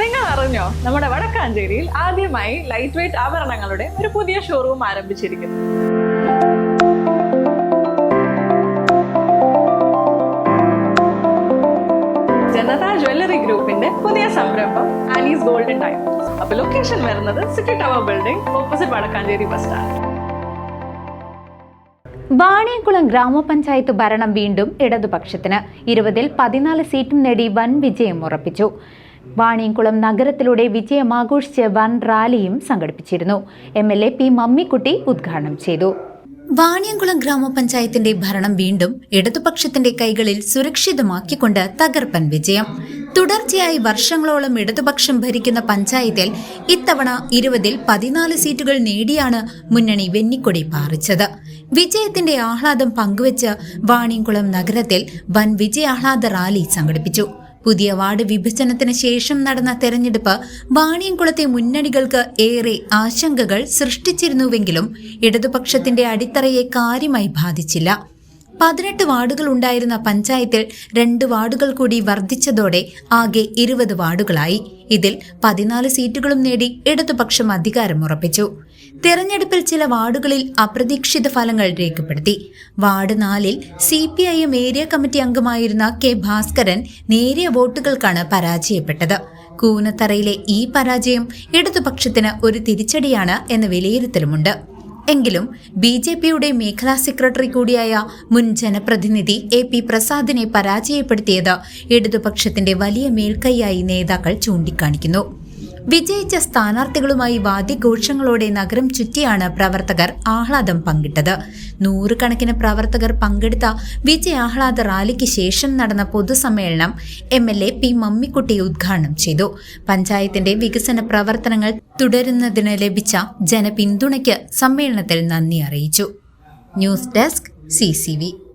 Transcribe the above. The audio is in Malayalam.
നിങ്ങൾ അറിഞ്ഞോ നമ്മുടെ വടക്കാഞ്ചേരിയിൽ ആദ്യമായി ലൈറ്റ് വെയിറ്റ് ആഭരണങ്ങളുടെ ഒരു പുതിയ ഷോറൂം ആരംഭിച്ചിരിക്കുന്നു. ജനത ജ്വല്ലറി ഗ്രൂപ്പിന്റെ പുതിയ സംരംഭം ആനീസ് ഗോൾഡൻ ടൈം. അപ്പൊ ലൊക്കേഷൻ വരുന്നത് city tower building opposite Vadakkanchery bus stand Vaniyamkulam ഗ്രാമപഞ്ചായത്ത് ഭരണം വീണ്ടും ഇടതുപക്ഷത്തിന്. ഇരുപതിൽ പതിനാല് സീറ്റും നേടി വൻ വിജയം ഉറപ്പിച്ചു. വാണിയംകുളം നഗരത്തിലൂടെ വിജയം ആഘോഷിച്ച് വൻ റാലിയും സംഘടിപ്പിച്ചിരുന്നു. M L A P Mammikutty ഉദ്ഘാടനം ചെയ്തു. വാണിയംകുളം ഗ്രാമപഞ്ചായത്തിന്റെ ഭരണം വീണ്ടും ഇടതുപക്ഷത്തിന്റെ കൈകളിൽ സുരക്ഷിതമാക്കിക്കൊണ്ട് തകർപ്പൻ വിജയം. തുടർച്ചയായി വർഷങ്ങളോളം ഇടതുപക്ഷം ഭരിക്കുന്ന പഞ്ചായത്തിൽ ഇത്തവണ ഇരുപതിൽ പതിനാല് സീറ്റുകൾ നേടിയാണ് മുന്നണി വെന്നിക്കൊടി പാറിച്ചത്. വിജയത്തിന്റെ ആഹ്ലാദം പങ്കുവച്ച് വാണിയംകുളം നഗരത്തിൽ വൻ വിജയാഹ്ലാദ റാലി സംഘടിപ്പിച്ചു. പുതിയ വാർഡ് വിഭജനത്തിന് ശേഷം നടന്ന തെരഞ്ഞെടുപ്പ് വാണിയംകുളത്തെ മുന്നണികൾക്ക് ഏറെ ആശങ്കകൾ സൃഷ്ടിച്ചിരുന്നുവെങ്കിലും ഇടതുപക്ഷത്തിന്റെ അടിത്തറയെ കാര്യമായി ബാധിച്ചില്ല. പതിനെട്ട് വാർഡുകൾ ഉണ്ടായിരുന്ന പഞ്ചായത്തിൽ രണ്ട് വാർഡുകൾ കൂടി വർദ്ധിച്ചതോടെ ആകെ ഇരുപത് വാർഡുകളായി. ഇതിൽ പതിനാല് സീറ്റുകളും നേടി ഇടതുപക്ഷം അധികാരം ഉറപ്പിച്ചു. തെരഞ്ഞെടുപ്പിൽ ചില വാർഡുകളിൽ അപ്രതീക്ഷിത ഫലങ്ങൾ രേഖപ്പെടുത്തി. വാർഡ് നാലിൽ C P I M area committee അംഗമായിരുന്ന കെ ഭാസ്കരൻ നേരിയ വോട്ടുകൾക്കാണ് പരാജയപ്പെട്ടത്. കൂനത്തറയിലെ ഈ പരാജയം ഇടതുപക്ഷത്തിന് ഒരു തിരിച്ചടിയാണ് എന്ന വിലയിരുത്തലുമുണ്ട്. എങ്കിലും ബി ജെ പിയുടെ മേഖലാ സെക്രട്ടറി കൂടിയായ മുൻ ജനപ്രതിനിധി എ പി പ്രസാദിനെ പരാജയപ്പെടുത്തിയത് ഇടതുപക്ഷത്തിന്റെ വലിയ മേൽക്കൈയായി നേതാക്കൾ ചൂണ്ടിക്കാണിക്കുന്നു. വിജയിച്ച സ്ഥാനാർത്ഥികളുമായി വാദ്യഘോഷങ്ങളോടെ നഗരം ചുറ്റിയാണ് പ്രവർത്തകർ ആഹ്ലാദം പങ്കിട്ടത്. നൂറുകണക്കിന് പ്രവർത്തകർ പങ്കെടുത്ത വിജയാഹ്ലാദ റാലിക്ക് ശേഷം നടന്ന പൊതുസമ്മേളനം M L A P Mammikutty ഉദ്ഘാടനം ചെയ്തു. പഞ്ചായത്തിന്റെ വികസന പ്രവർത്തനങ്ങൾ തുടരുന്നതിന് ലഭിച്ച ജനപിന്തുണയ്ക്ക് സമ്മേളനത്തിൽ നന്ദി അറിയിച്ചു. News desk C